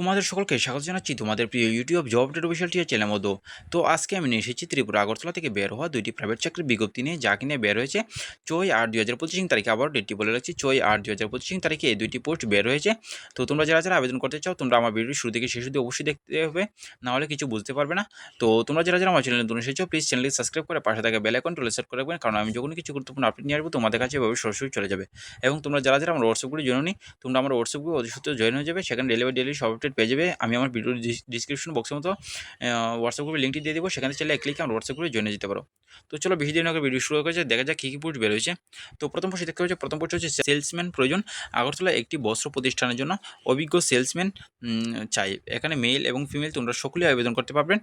তোমাদের সকলকে স্বাগত জানাচ্ছি তোমাদের প্রিয় ইউটিউব জব আপডেট অফিসিয়াল টিয়ার চ্যানেল মতো। তো আজকে আমি নিয়ে এসেছি ত্রিপুরা আগরতলা থেকে বের হওয়া দুইটি প্রাইভেট চাকরির বিজ্ঞপ্তি নিয়ে, যা কিনে বের হয়েছে ছয় আট দুই হাজার পঁচিশ তারিখে। আবার ডেটটি বলে রাখছি, ছয় আট দুই হাজার পঁচিশ তারিখে এই দুইটি পোস্ট বের হয়েছে। তো তোমরা যারা যারা আবেদন করতে চাও, তোমরা আমার ভিডিও শুরু থেকে শেষ অবধি অবশ্যই দেখতে হবে, নাহলে কিছু বুঝতে পারবে না। তো তোমরা যারা যারা আমার চ্যানেলে নতুন এসেছ প্লিজ চ্যানেলটি সাবস্ক্রাইব করে পাশে থাকা বেল আইকন টুলে সেট করে রাখবেন, কারণ আমি যখন কিছু গুরুত্বপূর্ণ আপডেট নিয়ে আসব, তোমাদের কাছে এভাবে সরাসরি চলে যাবে। এবং তোমরা যারা যারা আমার হোয়াটসঅ্যাপগুলি জন্য নি তোমরা আমার হোয়াটসঅ্যাপগুলো অতি সত্ত্বেও জয়েন হয়ে যাবে, সেখানে ডেলিভারি ডেলি সব আপডেট পেয়ে যাবে। আমি আমার ভিডিও ডিসক্রিপশন বক্সের মতো হোয়াটসঅ্যাপ গ্রুপের লিঙ্কটি দিয়ে দেবো। সেখানে চাইলে ক্লিকে আমার হোয়াটসঅ্যাপ গ্রুপে জয়েন যেতে পারো। তো চলো বেশি দিন আগে ভিডিও শুরু করেছে দেখা যাক কী কী পোস্ট বেরোয়েছে তো প্রথম পোস্ট দেখতে হচ্ছে প্রথম পোস্ট হচ্ছে সেলসম্যান প্রয়োজন। আগরতলা একটি বস্ত্র প্রতিষ্ঠানের জন্য অভিজ্ঞ সেলসম্যান চাই। এখানে মেল এবং ফিমেল তোমরা সকলেই আবেদন করতে পারবেন।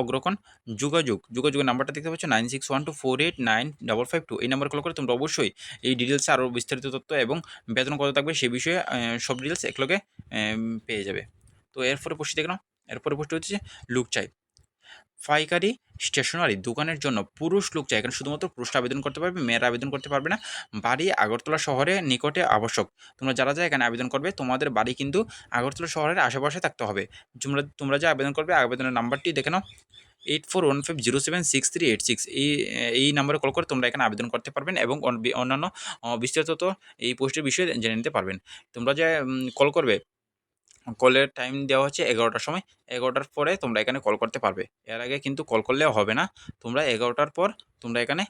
অগ্রকণ যোগাযোগ। যোগাযোগের নাম্বারটা দেখতে পাচ্ছ nine six one two four eight nine double five two এই নাম্বার কল করে তোমরা অবশ্যই এই ডিটেলসে আরও বিস্তারিত তথ্য এবং বেতন কত থাকবে সে বিষয়ে সব ডিটেলস একলগে পেয়ে যাবে। তো এরপরে পোস্ট দেখে নাও এরপরে পোস্ট হচ্ছে লুক চাই। পাইকারি স্টেশনারি দোকানের জন্য পুরুষ লোক চাই। এখানে শুধুমাত্র পুরুষরা আবেদন করতে পারবে, মেয়েরা আবেদন করতে পারবে না। বাড়ি আগরতলা শহরে নিকটে আবশ্যক। তোমরা যারা যা এখানে আবেদন করবে, তোমাদের বাড়ি কিন্তু আগরতলা শহরের আশেপাশে থাকতে হবে। তোমরা তোমরা যা আবেদন করবে, আবেদনের নাম্বারটি দেখে নাও। Eight four one five zero seven six three eight six এই এই নাম্বারে কল করে তোমরা এখানে আবেদন করতে পারবেন এবং অন্যান্য বিস্তারিত এই পোস্টের বিষয়ে জেনে নিতে পারবেন। তোমরা যে কল করবে কলের টাইম দেওয়া হচ্ছে এগারোটার সময়। এগারোটার পরে তোমরা এখানে কল করতে পারবে। এর আগে কিন্তু কল করলেও হবে না। তোমরা এগারোটার পর তোমরা এখানে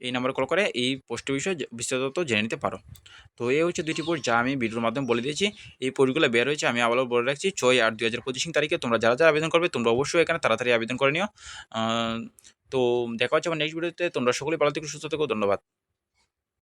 এই নাম্বারে কল করে এই পোস্টের বিষয়ে বিস্তারিত জেনে নিতে পারো। তো এই হচ্ছে দুইটি পোস্ট যা আমি ভিডিওর মাধ্যমে বলে দিয়েছি। এই পোস্টগুলো বের হয়েছে আমি আবারও বলে রাখছি ছয় আট দুই হাজার পঁচিশ তারিখে তোমরা যারা যারা আবেদন করবে তোমরা অবশ্যই এখানে তাড়াতাড়ি আবেদন করে নিও। তো দেখা হচ্ছে আমার নেক্সট ভিডিওতে তোমরা সকলেই ভালো থেকে, সুস্থ থেকো, ধন্যবাদ।